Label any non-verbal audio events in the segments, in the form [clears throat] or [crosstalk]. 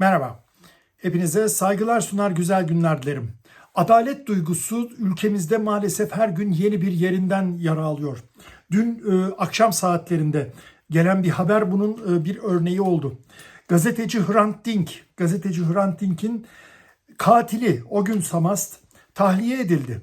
Merhaba. Hepinize saygılar sunar güzel günler dilerim. Adalet duygusu ülkemizde maalesef her gün yeni bir yerinden yara alıyor. Dün e, akşam saatlerinde gelen bir haber bunun e, bir örneği oldu. Gazeteci Hrant Dink, gazeteci Hrant Dink'in katili o gün Samast tahliye edildi.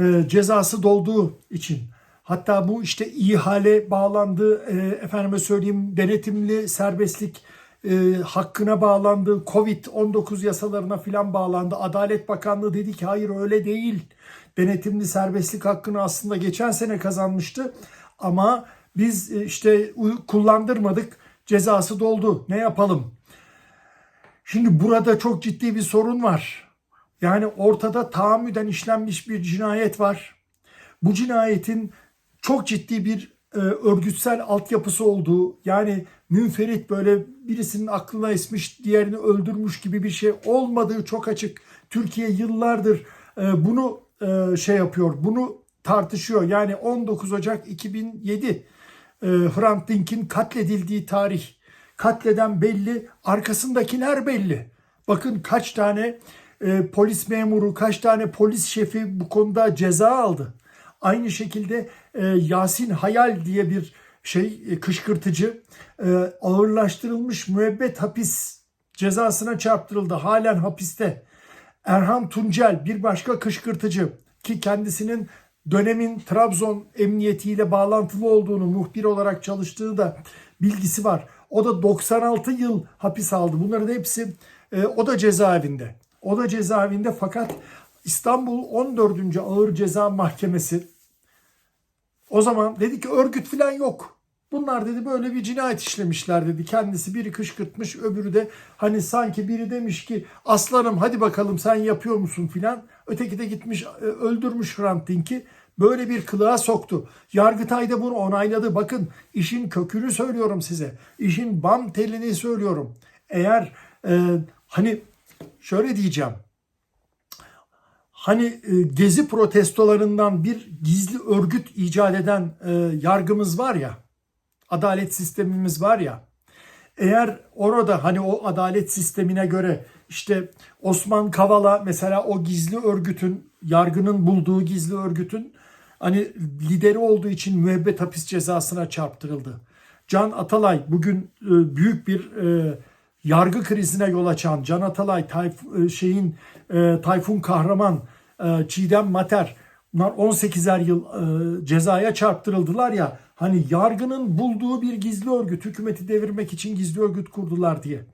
E, cezası dolduğu için. Hatta bu işte ihale bağlandı, e, efendime söyleyeyim denetimli serbestlik e, hakkına bağlandı, Covid-19 yasalarına filan bağlandı. Adalet Bakanlığı dedi ki hayır öyle değil. Denetimli serbestlik hakkını aslında geçen sene kazanmıştı ama biz e, işte kullandırmadık, cezası doldu. Ne yapalım? Şimdi burada çok ciddi bir sorun var. Yani ortada tahammüden işlenmiş bir cinayet var. Bu cinayetin çok ciddi bir e, örgütsel altyapısı olduğu yani münferit böyle birisinin aklına esmiş diğerini öldürmüş gibi bir şey olmadığı çok açık. Türkiye yıllardır e, bunu e, şey yapıyor bunu tartışıyor. Yani 19 Ocak 2007 e, Hrant Dink'in katledildiği tarih. Katleden belli, arkasındakiler belli. Bakın kaç tane e, polis memuru, kaç tane polis şefi bu konuda ceza aldı. Aynı şekilde e, Yasin Hayal diye bir şey e, kışkırtıcı e, ağırlaştırılmış müebbet hapis cezasına çarptırıldı. Halen hapiste. Erhan Tuncel bir başka kışkırtıcı ki kendisinin dönemin Trabzon emniyetiyle bağlantılı olduğunu, muhbir olarak çalıştığı da bilgisi var. O da 96 yıl hapis aldı. Bunların hepsi e, o da cezaevinde. O da cezaevinde fakat İstanbul 14. Ağır Ceza Mahkemesi o zaman dedi ki örgüt falan yok. Bunlar dedi böyle bir cinayet işlemişler dedi. Kendisi biri kışkırtmış öbürü de hani sanki biri demiş ki aslanım hadi bakalım sen yapıyor musun filan. Öteki de gitmiş e, öldürmüş Hrant Dink'i. Böyle bir kılığa soktu. Yargıtay da bunu onayladı. Bakın işin kökünü söylüyorum size. İşin bam telini söylüyorum. Eğer e, hani şöyle diyeceğim. Hani e, gezi protestolarından bir gizli örgüt icat eden e, yargımız var ya, adalet sistemimiz var ya. Eğer orada hani o adalet sistemine göre işte Osman Kavala mesela o gizli örgütün, yargının bulduğu gizli örgütün hani lideri olduğu için müebbet hapis cezasına çarptırıldı. Can Atalay bugün e, büyük bir yargı krizine yol açan Can Atalay, Tayf, şeyin Tayfun Kahraman, Çiğdem Mater bunlar 18'er yıl e, cezaya çarptırıldılar ya hani yargının bulduğu bir gizli örgüt hükümeti devirmek için gizli örgüt kurdular diye.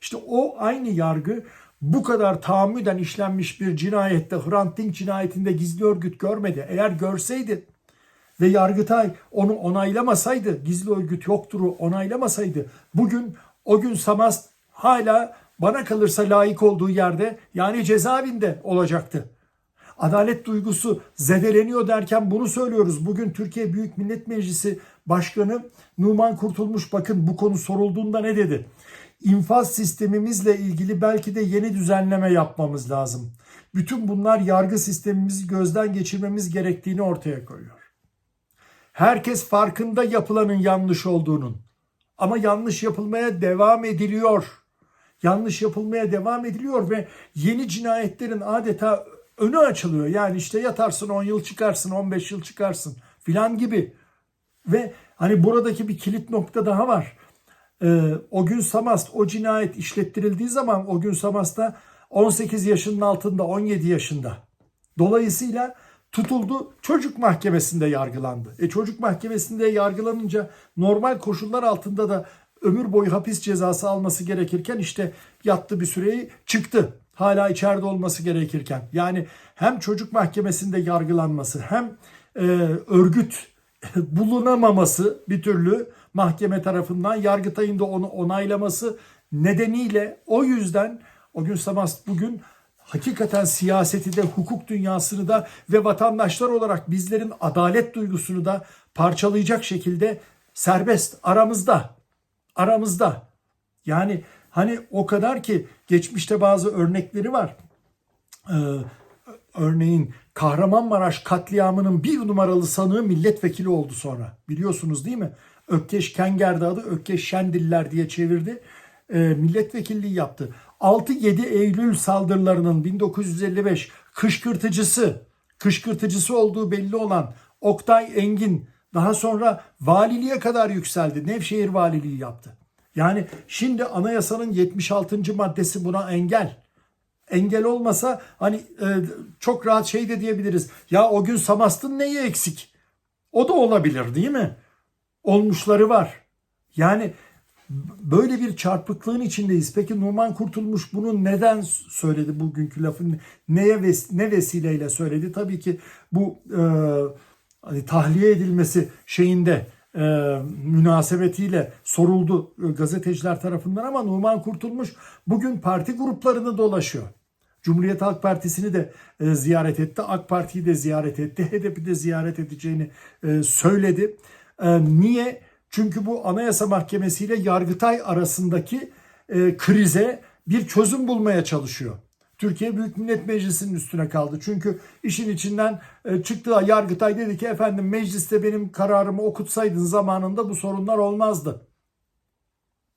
İşte o aynı yargı bu kadar tahammüden işlenmiş bir cinayette Hrant Dink cinayetinde gizli örgüt görmedi. Eğer görseydi ve Yargıtay onu onaylamasaydı, gizli örgüt yoktur onaylamasaydı bugün o gün Samast hala bana kalırsa layık olduğu yerde yani cezaevinde olacaktı. Adalet duygusu zedeleniyor derken bunu söylüyoruz. Bugün Türkiye Büyük Millet Meclisi Başkanı Numan Kurtulmuş bakın bu konu sorulduğunda ne dedi? İnfaz sistemimizle ilgili belki de yeni düzenleme yapmamız lazım. Bütün bunlar yargı sistemimizi gözden geçirmemiz gerektiğini ortaya koyuyor. Herkes farkında yapılanın yanlış olduğunun. Ama yanlış yapılmaya devam ediliyor. Yanlış yapılmaya devam ediliyor ve yeni cinayetlerin adeta önü açılıyor. Yani işte yatarsın 10 yıl çıkarsın, 15 yıl çıkarsın filan gibi. Ve hani buradaki bir kilit nokta daha var. Ee, o gün Samast o cinayet işlettirildiği zaman o gün Samast'ta 18 yaşının altında 17 yaşında. Dolayısıyla tutuldu çocuk mahkemesinde yargılandı. E çocuk mahkemesinde yargılanınca normal koşullar altında da ömür boyu hapis cezası alması gerekirken işte yattı bir süreyi çıktı. Hala içeride olması gerekirken. Yani hem çocuk mahkemesinde yargılanması hem e, örgüt [laughs] bulunamaması bir türlü mahkeme tarafından Yargıtay'ın da onu onaylaması nedeniyle o yüzden o gün Samast bugün hakikaten siyaseti de hukuk dünyasını da ve vatandaşlar olarak bizlerin adalet duygusunu da parçalayacak şekilde serbest aramızda aramızda yani hani o kadar ki geçmişte bazı örnekleri var. Ee, örneğin Kahramanmaraş katliamının bir numaralı sanığı milletvekili oldu sonra. Biliyorsunuz değil mi? Ökkeş Kenger'de adı Ökkeş Şendiller diye çevirdi. e, milletvekilliği yaptı. 6-7 Eylül saldırılarının 1955 kışkırtıcısı, kışkırtıcısı olduğu belli olan Oktay Engin daha sonra valiliğe kadar yükseldi. Nevşehir valiliği yaptı. Yani şimdi anayasanın 76. maddesi buna engel. Engel olmasa hani e, çok rahat şey de diyebiliriz. Ya o gün Samast'ın neyi eksik? O da olabilir değil mi? Olmuşları var. Yani böyle bir çarpıklığın içindeyiz. Peki Numan Kurtulmuş bunu neden söyledi bugünkü lafın neye ves- ne vesileyle söyledi? Tabii ki bu e, hani tahliye edilmesi şeyinde e, münasebetiyle soruldu e, gazeteciler tarafından ama Numan Kurtulmuş bugün parti gruplarını dolaşıyor. Cumhuriyet Halk Partisi'ni de e, ziyaret etti. AK Parti'yi de ziyaret etti. HDP'yi de ziyaret edeceğini e, söyledi. E, niye? Çünkü bu Anayasa Mahkemesi ile Yargıtay arasındaki e, krize bir çözüm bulmaya çalışıyor. Türkiye Büyük Millet Meclisi'nin üstüne kaldı. Çünkü işin içinden e, çıktı Yargıtay dedi ki efendim mecliste benim kararımı okutsaydın zamanında bu sorunlar olmazdı.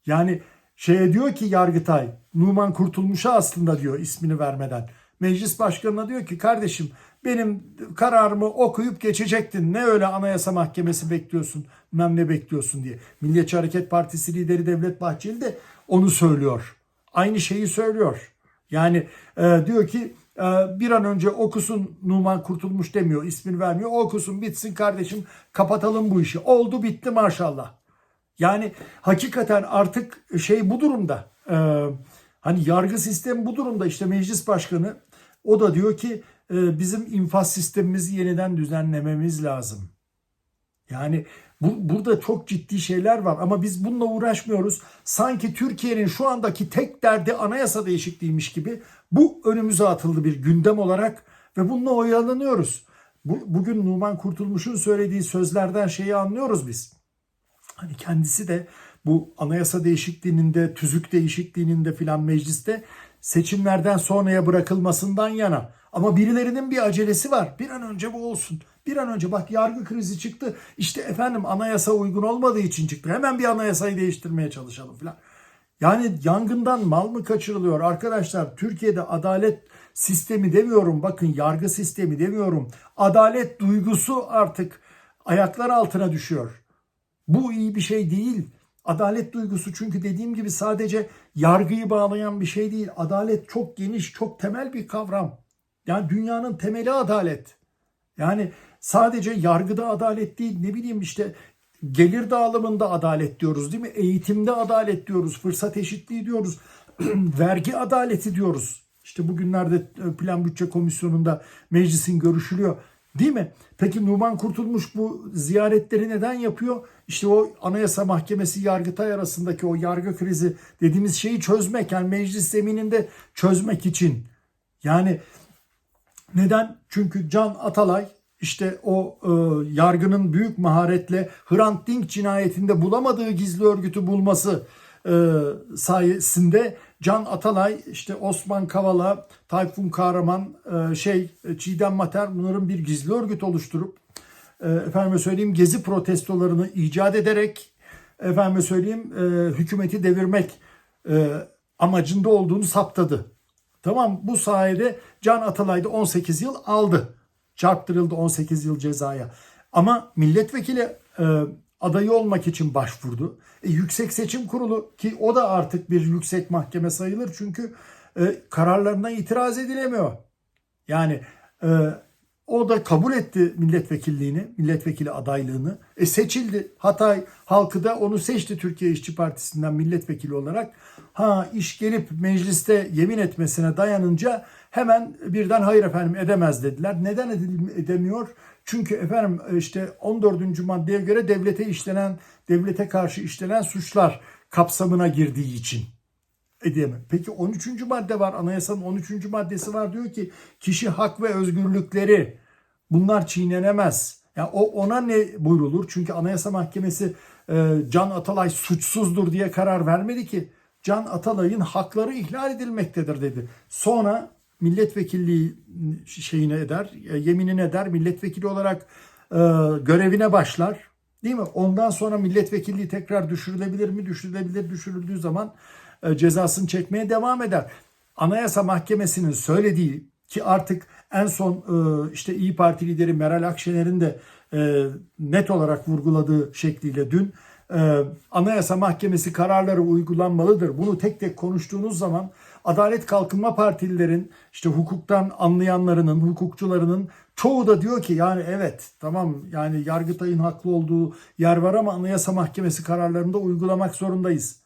Yani şeye diyor ki Yargıtay Numan Kurtulmuş'a aslında diyor ismini vermeden. Meclis başkanına diyor ki kardeşim benim kararımı okuyup geçecektin. Ne öyle anayasa mahkemesi bekliyorsun, bilmem ne bekliyorsun diye. Milliyetçi Hareket Partisi lideri Devlet Bahçeli de onu söylüyor. Aynı şeyi söylüyor. Yani e, diyor ki e, bir an önce okusun Numan Kurtulmuş demiyor, ismini vermiyor. Okusun bitsin kardeşim kapatalım bu işi. Oldu bitti maşallah. Yani hakikaten artık şey bu durumda. E, hani yargı sistemi bu durumda. İşte meclis başkanı o da diyor ki e, bizim infaz sistemimizi yeniden düzenlememiz lazım. Yani bu, burada çok ciddi şeyler var ama biz bununla uğraşmıyoruz. Sanki Türkiye'nin şu andaki tek derdi anayasa değişikliğiymiş gibi bu önümüze atıldı bir gündem olarak ve bununla oyalanıyoruz. Bu, bugün Numan Kurtulmuş'un söylediği sözlerden şeyi anlıyoruz biz. Hani kendisi de bu anayasa değişikliğinin de tüzük değişikliğinin de filan mecliste seçimlerden sonraya bırakılmasından yana. Ama birilerinin bir acelesi var. Bir an önce bu olsun. Bir an önce bak yargı krizi çıktı. İşte efendim anayasa uygun olmadığı için çıktı. Hemen bir anayasayı değiştirmeye çalışalım filan. Yani yangından mal mı kaçırılıyor arkadaşlar? Türkiye'de adalet sistemi demiyorum. Bakın yargı sistemi demiyorum. Adalet duygusu artık ayaklar altına düşüyor. Bu iyi bir şey değil. Adalet duygusu çünkü dediğim gibi sadece yargıyı bağlayan bir şey değil. Adalet çok geniş, çok temel bir kavram. Yani dünyanın temeli adalet. Yani sadece yargıda adalet değil ne bileyim işte gelir dağılımında adalet diyoruz değil mi? Eğitimde adalet diyoruz, fırsat eşitliği diyoruz, [clears throat] vergi adaleti diyoruz. İşte bugünlerde Plan Bütçe Komisyonu'nda meclisin görüşülüyor. Değil mi? Peki Numan Kurtulmuş bu ziyaretleri neden yapıyor? İşte o Anayasa Mahkemesi Yargıtay arasındaki o yargı krizi dediğimiz şeyi çözmek yani meclis zemininde çözmek için. Yani neden? Çünkü Can Atalay işte o e, yargının büyük maharetle Hrant Dink cinayetinde bulamadığı gizli örgütü bulması e, sayesinde Can Atalay, işte Osman Kavala, Tayfun Kahraman, e, şey Çiğdem Mater bunların bir gizli örgüt oluşturup e, efendime söyleyeyim gezi protestolarını icat ederek efendime söyleyeyim e, hükümeti devirmek e, amacında olduğunu saptadı. Tamam bu sayede Can Atalay da 18 yıl aldı. Çarptırıldı 18 yıl cezaya. Ama milletvekili e, adayı olmak için başvurdu. E, Yüksek Seçim Kurulu ki o da artık bir yüksek mahkeme sayılır çünkü e, kararlarına itiraz edilemiyor. Yani e, o da kabul etti milletvekilliğini, milletvekili adaylığını. E seçildi. Hatay halkı da onu seçti Türkiye İşçi Partisi'nden milletvekili olarak. Ha iş gelip mecliste yemin etmesine dayanınca hemen birden hayır efendim edemez dediler. Neden edemiyor? Çünkü efendim işte 14. maddeye göre devlete işlenen, devlete karşı işlenen suçlar kapsamına girdiği için edemem. Peki 13. madde var. Anayasanın 13. maddesi var. Diyor ki kişi hak ve özgürlükleri bunlar çiğnenemez. Yani o ona ne buyrulur? Çünkü Anayasa Mahkemesi e, Can Atalay suçsuzdur diye karar vermedi ki. Can Atalay'ın hakları ihlal edilmektedir dedi. Sonra milletvekilliği şeyine eder, e, yeminine eder, milletvekili olarak e, görevine başlar. Değil mi? Ondan sonra milletvekilliği tekrar düşürülebilir mi? Düşürülebilir. Düşürüldüğü zaman cezasını çekmeye devam eder. Anayasa Mahkemesi'nin söylediği ki artık en son e, işte İyi Parti lideri Meral Akşener'in de e, net olarak vurguladığı şekliyle dün e, Anayasa Mahkemesi kararları uygulanmalıdır. Bunu tek tek konuştuğunuz zaman Adalet Kalkınma Partililerin işte hukuktan anlayanlarının, hukukçularının çoğu da diyor ki yani evet tamam yani Yargıtay'ın haklı olduğu yer var ama Anayasa Mahkemesi kararlarında uygulamak zorundayız.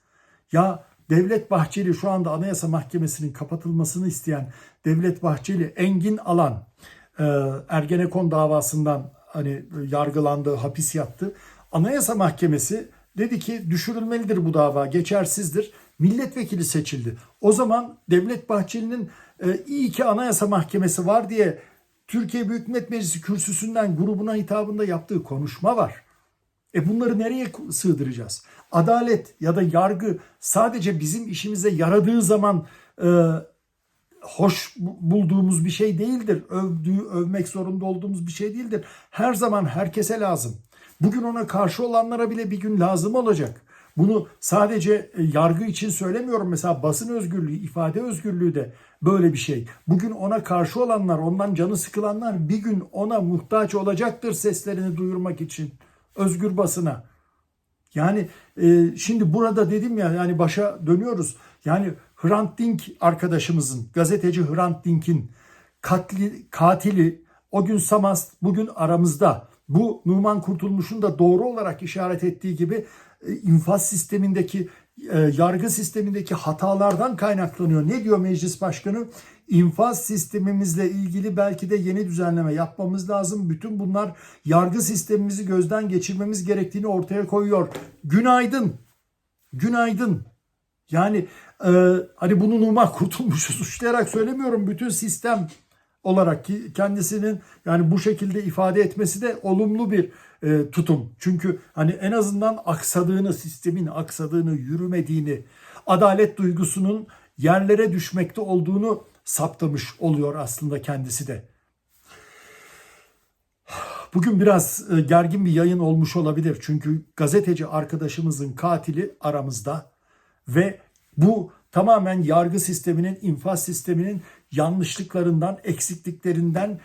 Ya Devlet Bahçeli şu anda Anayasa Mahkemesi'nin kapatılmasını isteyen Devlet Bahçeli Engin Alan e, Ergenekon davasından hani yargılandı, hapis yattı. Anayasa Mahkemesi dedi ki düşürülmelidir bu dava, geçersizdir. Milletvekili seçildi. O zaman Devlet Bahçeli'nin e, iyi ki Anayasa Mahkemesi var diye Türkiye Büyük Millet Meclisi kürsüsünden grubuna hitabında yaptığı konuşma var. E bunları nereye sığdıracağız? Adalet ya da yargı sadece bizim işimize yaradığı zaman e, hoş bulduğumuz bir şey değildir. Övdüğü, övmek zorunda olduğumuz bir şey değildir. Her zaman herkese lazım. Bugün ona karşı olanlara bile bir gün lazım olacak. Bunu sadece e, yargı için söylemiyorum. Mesela basın özgürlüğü, ifade özgürlüğü de böyle bir şey. Bugün ona karşı olanlar, ondan canı sıkılanlar bir gün ona muhtaç olacaktır seslerini duyurmak için. Özgür basına. Yani e, şimdi burada dedim ya yani başa dönüyoruz. Yani Hrant Dink arkadaşımızın, gazeteci Hrant Dink'in katli, katili o gün Samast, bugün aramızda. Bu Numan Kurtulmuş'un da doğru olarak işaret ettiği gibi e, infaz sistemindeki, e, yargı sistemindeki hatalardan kaynaklanıyor. Ne diyor meclis başkanı? İnfaz sistemimizle ilgili belki de yeni düzenleme yapmamız lazım. Bütün bunlar yargı sistemimizi gözden geçirmemiz gerektiğini ortaya koyuyor. Günaydın. Günaydın. Yani e, hani bunu Numan [laughs] Kurtulmuş'u suçlayarak söylemiyorum. Bütün sistem olarak ki kendisinin yani bu şekilde ifade etmesi de olumlu bir e, tutum. Çünkü hani en azından aksadığını, sistemin aksadığını, yürümediğini, adalet duygusunun yerlere düşmekte olduğunu saptamış oluyor aslında kendisi de. Bugün biraz e, gergin bir yayın olmuş olabilir. Çünkü gazeteci arkadaşımızın katili aramızda ve bu tamamen yargı sisteminin, infaz sisteminin yanlışlıklarından, eksikliklerinden,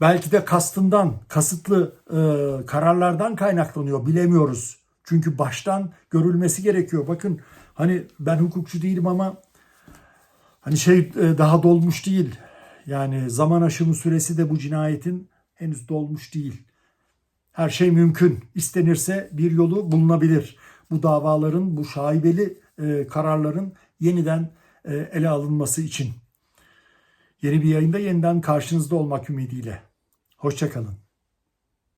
belki de kastından, kasıtlı e, kararlardan kaynaklanıyor. Bilemiyoruz. Çünkü baştan görülmesi gerekiyor. Bakın hani ben hukukçu değilim ama hani şey e, daha dolmuş değil. Yani zaman aşımı süresi de bu cinayetin henüz dolmuş değil. Her şey mümkün. İstenirse bir yolu bulunabilir. Bu davaların, bu şaibeli e, kararların yeniden e, ele alınması için. Yeni bir yayında yeniden karşınızda olmak ümidiyle. Hoşçakalın.